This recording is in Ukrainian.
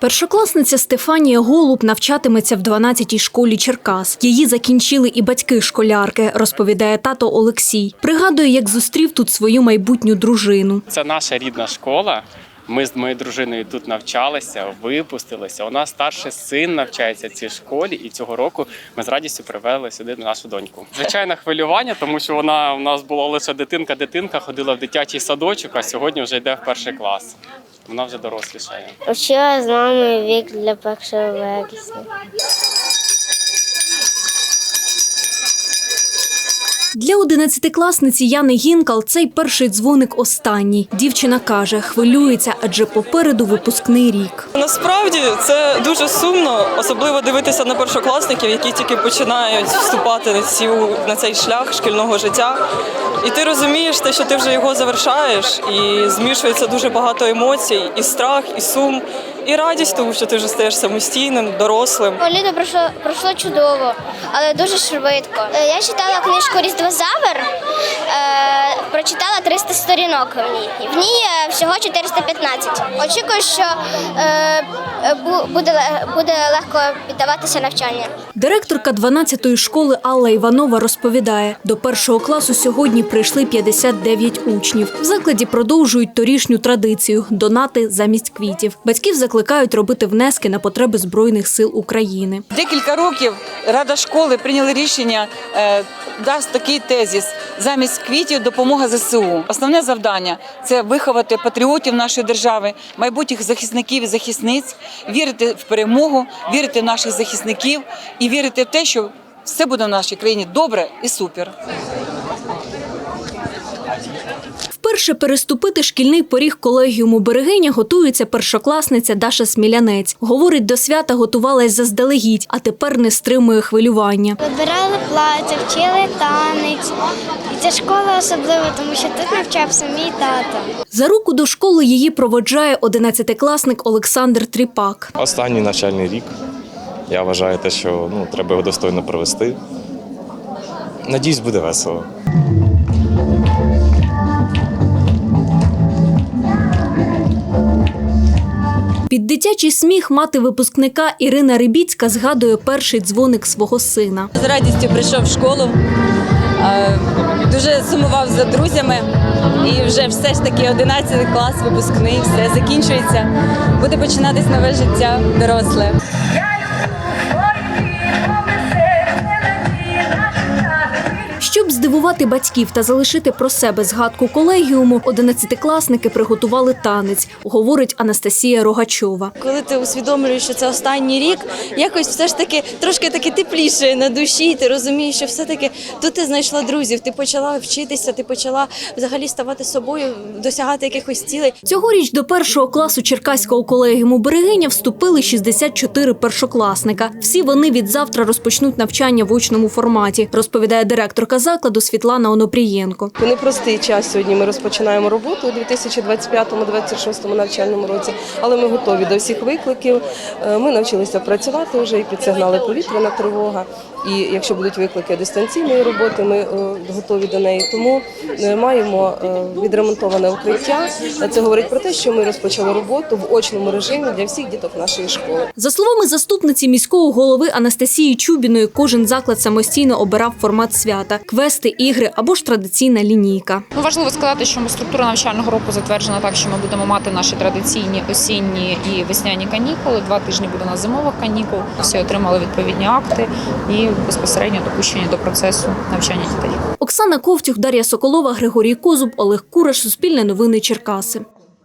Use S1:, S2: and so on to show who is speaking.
S1: Першокласниця Стефанія Голуб навчатиметься в 12-й школі Черкас. Її закінчили і батьки школярки, розповідає тато Олексій. Пригадує, як зустрів тут свою майбутню дружину.
S2: Це наша рідна школа. Ми з моєю дружиною тут навчалися, випустилися. У нас старший син навчається в цій школі, і цього року ми з радістю привели сюди нашу доньку. Звичайно, хвилювання, тому що вона у нас була лише дитинка-дитинка, ходила в дитячий садочок, а сьогодні вже йде в перший клас. Вона вже дорослішає.
S3: Вчила з нами вік для першого вересня.
S1: Для одинадцятикласниці Яни Гінкал цей перший дзвоник останній. Дівчина каже, хвилюється, адже попереду випускний рік.
S4: Насправді це дуже сумно, особливо дивитися на першокласників, які тільки починають вступати на цю на цей шлях шкільного життя. І ти розумієш те, що ти вже його завершаєш, і змішується дуже багато емоцій, і страх, і сум, і радість, тому що ти вже стаєш самостійним, дорослим.
S3: Літо пройшло, пройшло чудово, але дуже швидко. Е, Я читала книжку Різдвозавр, прочитала 300 сторінок в ній. В ній е, всього 415. Очікую, що е, е, буде, буде легко піддаватися навчання.
S1: Директорка 12-ї школи Алла Іванова розповідає, до першого класу сьогодні прийшли 59 учнів. В закладі продовжують торішню традицію – донати замість квітів. Батьків закликають робити внески на потреби Збройних сил України.
S5: Декілька років рада школи прийняли рішення е, дасть такий тезіс замість квітів допомога ЗСУ. Основне завдання це виховати патріотів нашої держави, майбутніх захисників і захисниць, вірити в перемогу, вірити в наших захисників і вірити в те, що все буде в нашій країні добре і супер.
S1: Вперше переступити шкільний поріг колегіуму Берегиня готується першокласниця Даша Смілянець. Говорить, до свята готувалась заздалегідь, а тепер не стримує хвилювання.
S3: Вибирали плаття, вчили танець. І ця школа особлива, тому що тут навчався мій тато.
S1: За руку до школи її проводжає одинадцятикласник Олександр Тріпак.
S6: Останній навчальний рік. Я вважаю те, що ну, треба його достойно провести. Надіюсь, буде весело.
S1: Під дитячий сміх мати випускника Ірина Рибіцька згадує перший дзвоник свого сина.
S7: З радістю прийшов в школу, дуже сумував за друзями. І вже все ж таки 11 клас, випускний, все закінчується. Буде починатись нове життя доросле.
S1: Щоб здивувати батьків та залишити про себе згадку колегіуму, одинадцятикласники приготували танець, говорить Анастасія Рогачова.
S7: Коли ти усвідомлюєш, що це останній рік, якось все ж таки трошки таки тепліше на душі. Ти розумієш, що все-таки тут ти знайшла друзів, ти почала вчитися, ти почала взагалі ставати собою, досягати якихось цілей.
S1: Цьогоріч до першого класу Черкаського колегіуму Берегиня вступили 64 першокласника. Всі вони від завтра розпочнуть навчання в очному форматі, розповідає директорка закладу Світлана Онопрієнко.
S8: Непростий час сьогодні ми розпочинаємо роботу у 2025-2026 навчальному році, але ми готові до всіх викликів. Е, Ми навчилися працювати вже і підсигнали повітряна тривога. І якщо будуть виклики дистанційної роботи, ми е, готові до неї. Тому е, маємо е, відремонтоване укриття. Це говорить про те, що ми розпочали роботу в очному режимі для всіх діток нашої школи.
S1: За словами заступниці міського голови Анастасії Чубіної, кожен заклад самостійно обирав формат свята: квести, ігри або ж традиційна лінійка.
S9: Ну, важливо сказати, що структура навчального року затверджена так, що ми будемо мати наші традиційні осінні і весняні канікули. Два тижні буде на зимових канікул. Всі отримали відповідні акти і безпосередньо допущені до процесу навчання дітей.
S1: Оксана Ковтюх, Дар'я Соколова, Григорій Козуб, Олег Кураш, Суспільне новини Черкаси.